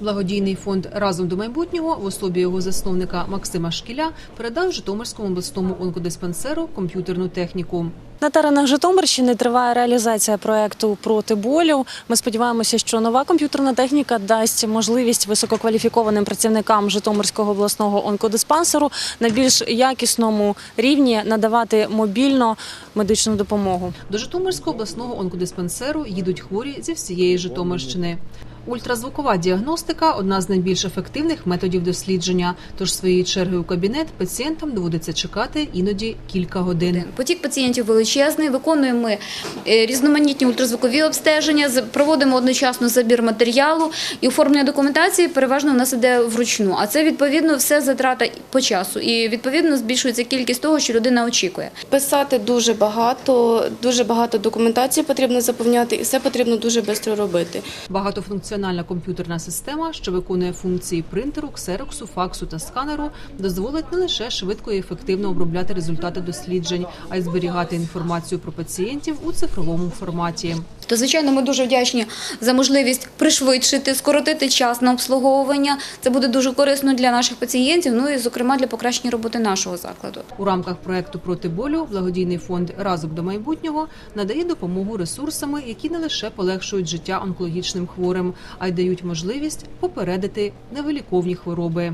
Благодійний фонд разом до майбутнього в особі його засновника Максима Шкіля передав Житомирському обласному онкодиспансеру комп'ютерну техніку. На теренах Житомирщини триває реалізація проекту проти болю. Ми сподіваємося, що нова комп'ютерна техніка дасть можливість висококваліфікованим працівникам Житомирського обласного онкодиспансеру на більш якісному рівні надавати мобільно медичну допомогу. До Житомирського обласного онкодиспансеру їдуть хворі зі всієї Житомирщини. Ультразвукова діагностика одна з найбільш ефективних методів дослідження. Тож своєю чергою у кабінет пацієнтам доводиться чекати іноді кілька годин. Потік пацієнтів величезний. Виконуємо ми е, різноманітні ультразвукові обстеження, з- проводимо одночасно забір матеріалу і оформлення документації переважно в нас іде вручну. А це відповідно все затрата по часу. І відповідно збільшується кількість того, що людина очікує. Писати дуже багато, дуже багато документації потрібно заповняти, і все потрібно дуже швидко робити. Багатофункціональна комп'ютерна система, що виконує функції принтеру, ксероксу, факсу та сканеру, дозволить не лише швидко і ефективно обробляти результати досліджень, а й зберігати інформацію про пацієнтів у цифровому форматі. То, звичайно, ми дуже вдячні за можливість пришвидшити, скоротити час на обслуговування. Це буде дуже корисно для наших пацієнтів, ну і, зокрема, для покращення роботи нашого закладу. У рамках проекту проти болю благодійний фонд разом до майбутнього надає допомогу ресурсами, які не лише полегшують життя онкологічним хворим, а й дають можливість попередити невиліковні хвороби.